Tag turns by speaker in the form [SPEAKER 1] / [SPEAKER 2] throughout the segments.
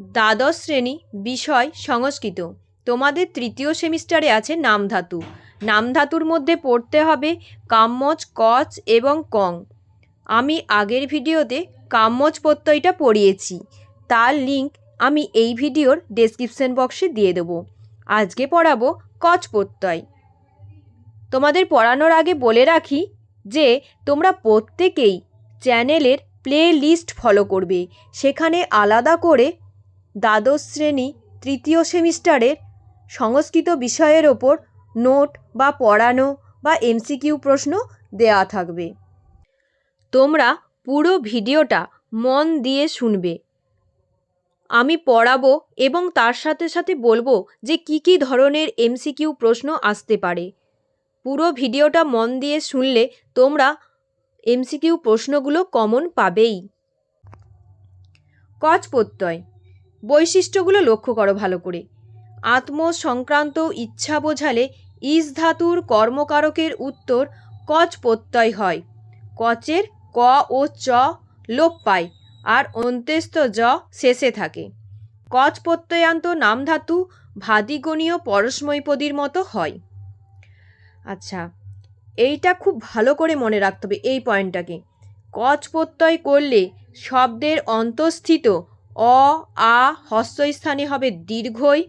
[SPEAKER 1] দ্বাদশ শ্রেণি, বিষয়, সংস্কৃত। তোমাদের তৃতীয় সেমিস্টারে আছে নামধাতু। নামধাতুর মধ্যে পড়তে হবে কাম্মচ কচ এবং কং। আমি আগের ভিডিওতে কাম্মচ প্রত্যয়টা পড়িয়েছি। তার লিংক আমি এই ভিডিওর ডেসক্রিপশন বক্সে দিয়ে দেবো। আজকে পড়াবো কচ প্রত্যয়। তোমাদের পড়ানোর আগে বলে রাখি যে, তোমরা প্রত্যেকেই চ্যানেলের প্লে লিস্ট ফলো করবে। সেখানে আলাদা করে দ্বাদশ শ্রেণি তৃতীয় সেমিস্টারের সংস্কৃত বিষয়ের ওপর নোট বা পড়ানো বা এমসিকিউ প্রশ্ন দেওয়া থাকবে। তোমরা পুরো ভিডিওটা মন দিয়ে শুনবে। আমি পড়াবো এবং তার সাথে সাথে বলব যে কি কি ধরনের এমসিকিউ প্রশ্ন আসতে পারে। পুরো ভিডিওটা মন দিয়ে শুনলে তোমরা এমসিকিউ প্রশ্নগুলো কমন পাবেই। কচ প্রত্যয় বৈশিষ্ট্যগুলো লক্ষ্য করো ভালো করে। আত্ম সংক্রান্ত ইচ্ছা বোঝালে ইস ধাতুর কর্মকারকের উত্তর কচ প্রত্যয় হয়। কচের ক ও চ লোপ পায় আর অন্ত্যেস্ত জ শেষে থাকে। কচ প্রত্যয়ান্ত নাম ধাতু ভাদিগণীয় পরস্মৈপদীর মতো হয়। আচ্ছা এইটা খুব ভালো করে মনে রাখতে হবে এই পয়েন্টটাকে। কচ প্রত্যয় করলে শব্দের অন্তঃস্থিত অ, আ হস্য স্থানে হবে দীর্ঘই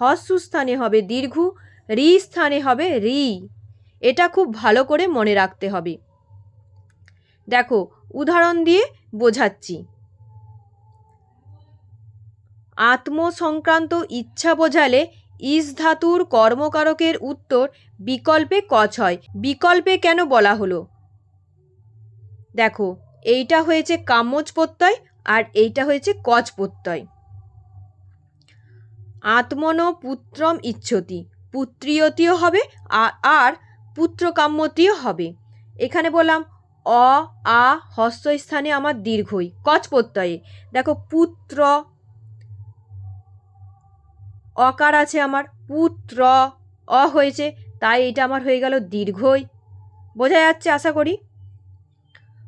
[SPEAKER 1] হস্য স্থানে হবে দীর্ঘ রি স্থানে হবে রি। এটা খুব ভালো করে মনে রাখতে হবে। দেখো, উদাহরণ দিয়ে বোঝাচ্ছি। আত্মসংক্রান্ত ইচ্ছা বোঝালে ইস ধাতুর কর্মকারকের উত্তর বিকল্পে কচ হয় বিকল্পে কেন বলা হলো? দেখো, এইটা হয়েছে কাম্যজ প্রত্যয় আর এইটা হয়েছে কচ প্রত্যয় আত্মন পুত্রম ইচ্ছতি পুত্রিয়তীয় হবে আর পুত্রকাম্যতীয় হবে। এখানে বললাম, অ, আ হস্য স্থানে আমার দীর্ঘই কচ প্রত্যয়ে দেখো, পুত্র, অকার আছে আমার, পুত্র, অ হয়েছে, তাই এটা আমার হয়ে গেল দীর্ঘই। বোঝা যাচ্ছে, আশা করি?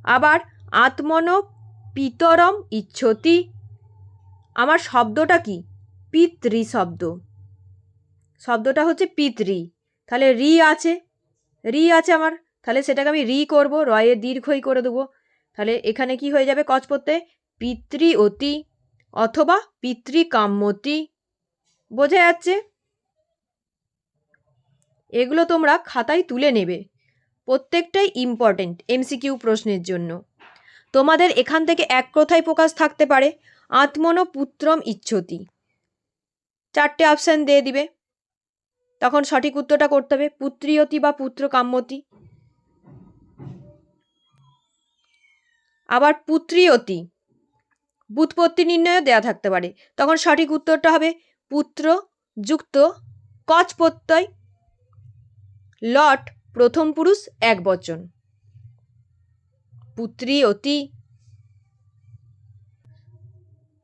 [SPEAKER 1] আবার আত্মন পিতরম ইচ্ছতি। আমার শব্দটা কি? পিতৃ শব্দ। শব্দটা হচ্ছে পিতৃ। তাহলে রি আছে। রি আছে আমার। তাহলে সেটাকে আমি রি করব রয়ে দীর্ঘই করে দেবো। তাহলে এখানে কি হয়ে যাবে কচ পড়তে পিতৃ অতি অথবা পিতৃকাম্যতি বোঝা যাচ্ছে? এগুলো তোমরা খাতায় তুলে নেবে। প্রত্যেকটাই ইম্পর্টেন্ট এমসিকিউ প্রশ্নের জন্য। তোমাদের এখান থেকে এক কথায় প্রকাশ থাকতে পারে, আত্মন পুত্রম ইচ্ছতি। চারটে অপশান দিয়ে দিবে। তখন সঠিক উত্তরটা করতে হবে, পুত্রিয়তি বা পুত্র কাম্যতি আবার পুত্রিয়তি, বুৎপত্তি নির্ণয় দেয়া থাকতে পারে। তখন সঠিক উত্তরটা হবে পুত্র যুক্ত কচ প্রত্যয় লট প্রথম পুরুষ এক বচন। পুত্রী অতি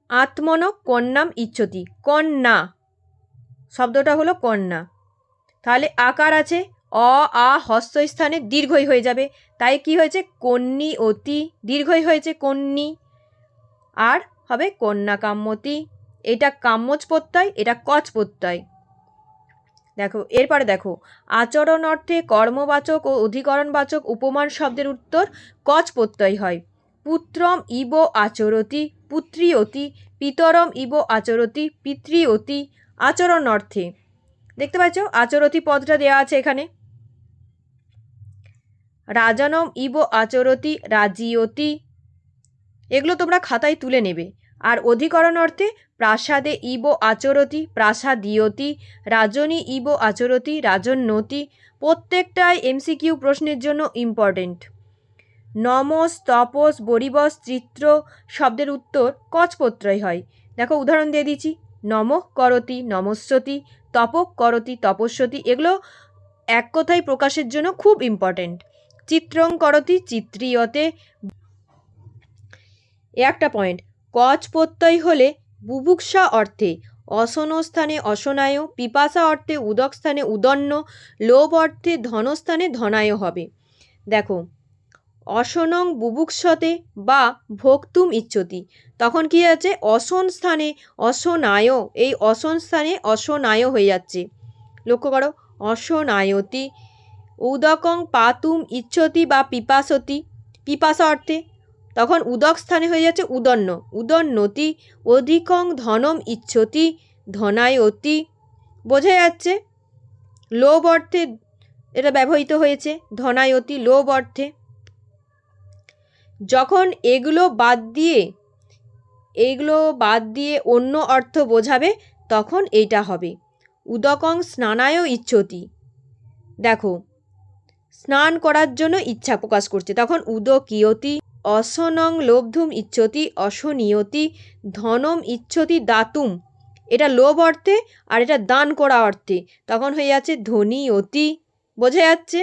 [SPEAKER 1] আত্মন কন্যাম ইচ্ছতি। কন্যা। শব্দটা হলো কন্যা। তাহলে আকার আছে অ, আ, হস্ত স্থানে দীর্ঘই হয়ে যাবে। তাই কি হয়েছে? কন্যি অতি দীর্ঘই হয়েছে কন্যি। আর হবে কন্যা কাম্যতি এটা কাম্যজ প্রত্যয়, এটা কচ প্রত্যয়। দেখো, এরপরে দেখো, আচরণ অর্থে কর্মবাচক ও অধিকরণবাচক উপমান শব্দের উত্তর কচ প্রত্যয় হয়। পুত্রম ইব আচরতি পুত্রী অতি পিতরম ইব আচরতি পিতৃ অতি আচরণ অর্থে। দেখতে পাচ্ছ? আচরতি পদটা দেওয়া আছে এখানে। রাজানম ইব আচরতি, রাজিয়তি, এগুলো তোমরা খাতায় তুলে নেবে। আর অধিকরণ অর্থে প্রাসাদে ইব আচরতি, প্রাসাদীয়তি, রাজনী ইব আচরতি রাজন্যতি প্রত্যেকটাই এমসিকিউ প্রশ্নের জন্য ইম্পর্টেন্ট নমস, তপস, বরিবস, চিত্র শব্দের উত্তর কচপত্রই হয়। দেখো উদাহরণ দিয়ে দিচ্ছি। নম করতি নমস্বতী তপক করতি, তপস্বতী এগুলো এক কথায় প্রকাশের জন্য খুব ইম্পর্টেন্ট চিত্রং করতি, চিত্রিয়তে। একটা পয়েন্ট কচ প্রত্যয় হলে বুভুক্ষা অর্থে, অসন স্থানে অসনায়, পিপাসা অর্থে উদক স্থানে উদন্ন লোভ অর্থে ধনস্থানে ধনায় হবে। দেখো, অসনং বুভুক্ষতে বা ভোক্তুম ইচ্ছতি। তখন কি আছে? অসন স্থানে অসনায়, এই অসন স্থানে অসনায় হয়ে যাচ্ছে। লক্ষ্য করো, অসনায়তি, উদকং পাতুম ইচ্ছতি বা পিপাসতি। পিপাসা অর্থে তখন উদক স্থানে হয়ে যাচ্ছে উদন্ন উদন্নতি অধিকং ধনম ইচ্ছতি, ধনায়তি। বোঝা যাচ্ছে, লোভ অর্থে এটা ব্যবহৃত হয়েছে, ধনায়তি, লোভ অর্থে। যখন এগুলো বাদ দিয়ে এইগুলো বাদ দিয়ে অন্য অর্থ বোঝাবে, তখন এইটা হবে। উদকং স্নানায় ইচ্ছতি। দেখো, স্নান করার জন্য ইচ্ছা প্রকাশ করছে। তখন উদকিয়তি অসনং লোভধুম ইচ্ছতি, অসনিয়তি, ধনম ইচ্ছতি দাতুম। এটা লোভ অর্থে আর এটা দান করা অর্থে। তখন হয়ে যাচ্ছে ধনী অতি বোঝা যাচ্ছে?